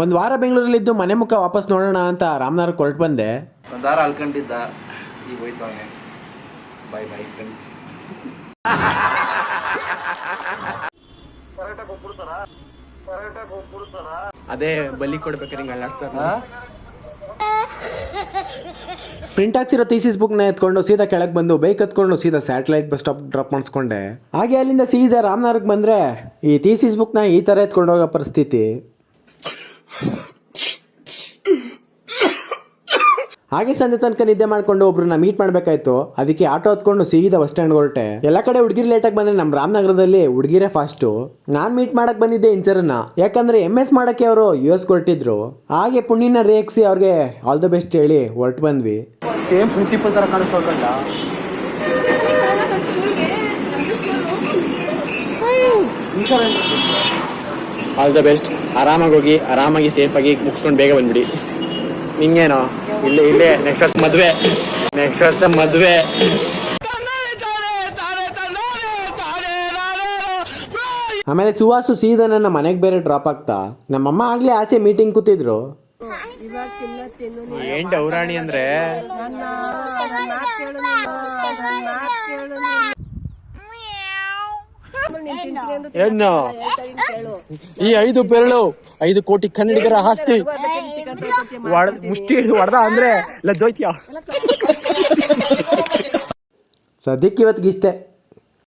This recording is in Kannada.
ಒಂದು ವಾರ ಬೆಂಗಳೂರಲ್ಲಿದ್ದು ಮನೆ ಮುಖ ವಾಪಸ್ ನೋಡೋಣ ಅಂತ ರಾಮನಗರ ಕೊರಟು ಬಂದೆ. ಒಂದು ವಾರ ಅಲ್ಕೊಂಡಿದ್ದ. ಈಗ ಹೋಯ್ತವನೆ. ಬೈ ಬೈ ಫ್ರೆಂಡ್ಸ್ ಅದೇ ಬಲಿ ಕೊಡ್ಬೇಕಾರೆ ಹಿಂಗೆ ಅಲ್ಲಾಡ್ಸ್ತಾರ ಪ್ರಿಂಟ್ ಹಾಕ್ಸಿರೋ ಥೀಸಿಸ್ ಬುಕ್ನ ಎತ್ಕೊಂಡು ಸೀದಾ ಕೆಳಗೆ ಬಂದು ಬೈಕ್ ಹತ್ಕೊಂಡು ಸೀದಾ ಸ್ಯಾಟಲೈಟ್ ಬಸ್ ಸ್ಟಾಪ್ ಡ್ರಾಪ್ ಮಾಡಿಸ್ಕೊಂಡೆ. ಹಾಗೆ ಅಲ್ಲಿಂದ ಸೀದಾ ರಾಮನಗರಕ್ಕೆ ಬಂದರೆ ಈ ಥೀಸಿಸ್ ಬುಕ್ನ ಈ ಥರ ಎತ್ಕೊಂಡು ಹೋಗೋ ಪರಿಸ್ಥಿತಿ. ಹಾಗೆ ಸಂಜೆ ತನಕ ನಿದ್ದೆ ಮಾಡ್ಕೊಂಡು ಒಬ್ರನ್ನ ಮೀಟ್ ಮಾಡ್ಬೇಕಾಯ್ತು. ಅದಕ್ಕೆ ಆಟೋ ಹತ್ಕೊಂಡು ಸೀದ ಬಸ್ ಸ್ಟ್ಯಾಂಡ್ ಹೊರಟೆ. ಎಲ್ಲ ಕಡೆ ಹುಡುಗಿರ್ ಲೇಟಾಗಿ ಬಂದ್ರೆ ನಮ್ಮ ರಾಮನಗರದಲ್ಲಿ ಹುಡುಗಿರೇ ಫಾಸ್ಟು ನಾನು ಮೀಟ್ ಮಾಡಕ್ ಬಂದಿದ್ದೆ ಇಂಚರನ್ನ. ಯಾಕಂದ್ರೆ ಎಂ ಎಸ್ ಮಾಡಕ್ಕೆ ಅವರು ಯು ಎಸ್ ಹೊರಟಿದ್ರು ಹಾಗೆ ಪುಣ್ಯನ ರೇಗಿಸಿ ಅವ್ರಿಗೆ ಆಲ್ ದ ಬೆಸ್ಟ್ ಹೇಳಿ ಹೊರಟು ಬಂದ್ವಿ. ಸೇಮ್ ಪ್ರಿನ್ಸಿಪಲ್ ತರ ಕಾಣಿಸ್ಕೊಂಡ ಆಲ್ ದ ಬೆಸ್ಟ್ ಆರಾಮಾಗಿ ಹೋಗಿ ಆರಾಮಾಗಿ ಸೇಫಾಗಿ ಮುಗಿಸ್ಕೊಂಡು ಬೇಗ ಬಂದ್ಬಿಡಿ. ನಿಂಗೇನೋ? ಇಲ್ಲೇ ಇಲ್ಲೇ ನೆಕ್ಸ್ಟ್ ವರ್ಷ ಮದುವೆ. ನೆಕ್ಸ್ಟ್ ವರ್ಷ ಮದುವೆ. ಆಮೇಲೆ ಸುವಾಸು ಸೀದಾ ನನ್ನ ಮನೆಗೆ ಬೇರೆ ಡ್ರಾಪ್ ಆಗ್ತಾ? ನಮ್ಮಮ್ಮ ಆಗ್ಲೇ ಆಚೆ ಮೀಟಿಂಗ್ ಕೂತಿದ್ರು. ಏನ್ ಡೌರಾಣಿ ಅಂದ್ರೆ? ಏನು? ಈ ಐದು ಬೆರಳು ಐದು ಕೋಟಿ ಕನ್ನಡಿಗರ ಆಸ್ತಿ. ಮುಷ್ಟಿ ಹಿಡಿದು ಹೊಡೆದ ಅಂದ್ರೆ ಲಜ್ಜೋಯ್ತಿಯ? ಸದ್ಯಕ್ಕೆ ಇವತ್ತಿಗಿಷ್ಟೇ.